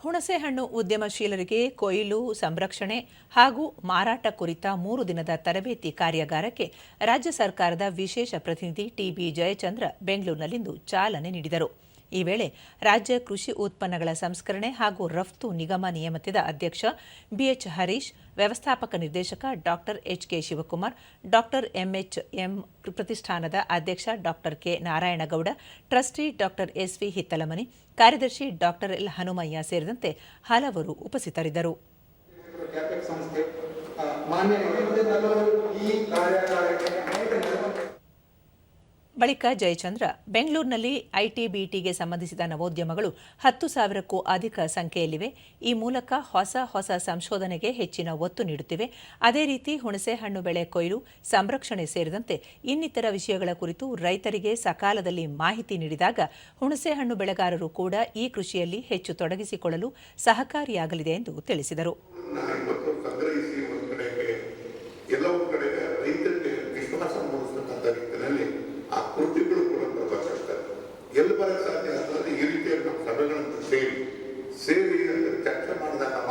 ಹುಣಸೆಹಣ್ಣು ಉದ್ಯಮಶೀಲರಿಗೆ ಕೊಯ್ಲು, ಸಂರಕ್ಷಣೆ ಹಾಗೂ ಮಾರಾಟ ಕುರಿತ ಮೂರು ದಿನದ ತರಬೇತಿ ಕಾರ್ಯಾಗಾರಕ್ಕೆ ರಾಜ್ಯ ಸರ್ಕಾರದ ವಿಶೇಷ ಪ್ರತಿನಿಧಿ ಟಿಬಿ ಜಯಚಂದ್ರ ಬೆಂಗಳೂರಿನಲ್ಲಿಂದು ಚಾಲನೆ ನೀಡಿದರು. ಈ ವೇಳೆ ರಾಜ್ಯ ಕೃಷಿ ಉತ್ಪನ್ನಗಳ ಸಂಸ್ಕರಣೆ ಹಾಗೂ ರಫ್ತು ನಿಗಮ ನಿಯಮಿತದ ಅಧ್ಯಕ್ಷ ಬಿಎಚ್ ಹರೀಶ್, ವ್ಯವಸ್ಥಾಪಕ ನಿರ್ದೇಶಕ doctor HK Shivakumar, doctor MH M ಪ್ರತಿಷ್ಠಾನದ ಅಧ್ಯಕ್ಷ doctor K Narayanagowda, trustee doctor SV Hittalamani, ಕಾರ್ಯದರ್ಶಿ ಡಾಕ್ಟರ್ ಎಲ್ ಹನುಮಯ್ಯ ಸೇರಿದಂತೆ ಹಲವರು ಉಪಸ್ಥಿತರಿದ್ದರು. ಮಾನ್ಯ ಈ ಕಾರ್ಯಾಗಾರಕ್ಕೆ ಬಳಿಕ ಜಯಚಂದ್ರ ಬೆಂಗಳೂರಿನಲ್ಲಿ ಐಟಿಬಿಟಿಗೆ ಸಂಬಂಧಿಸಿದ ನವೋದ್ಯಮಗಳು ಹತ್ತು ಸಾವಿರಕ್ಕೂ ಅಧಿಕ ಸಂಖ್ಯೆಯಲ್ಲಿವೆ. ಈ ಮೂಲಕ ಹೊಸ ಹೊಸ ಸಂಶೋಧನೆಗೆ ಹೆಚ್ಚಿನ ಒತ್ತು ನೀಡುತ್ತಿವೆ. ಅದೇ ರೀತಿ ಹುಣಸೆಹಣ್ಣು ಬೆಳೆ ಕೊಯ್ಲು, ಸಂರಕ್ಷಣೆ ಸೇರಿದಂತೆ ಇನ್ನಿತರ ವಿಷಯಗಳ ಕುರಿತು ರೈತರಿಗೆ ಸಕಾಲದಲ್ಲಿ ಮಾಹಿತಿ ನೀಡಿದಾಗ ಹುಣಸೆಹಣ್ಣು ಬೆಳೆಗಾರರು ಕೂಡ ಈ ಕೃಷಿಯಲ್ಲಿ ಹೆಚ್ಚು ತೊಡಗಿಸಿಕೊಳ್ಳಲು ಸಹಕಾರಿಯಾಗಲಿದೆ ಎಂದು ತಿಳಿಸಿದರು. hermano da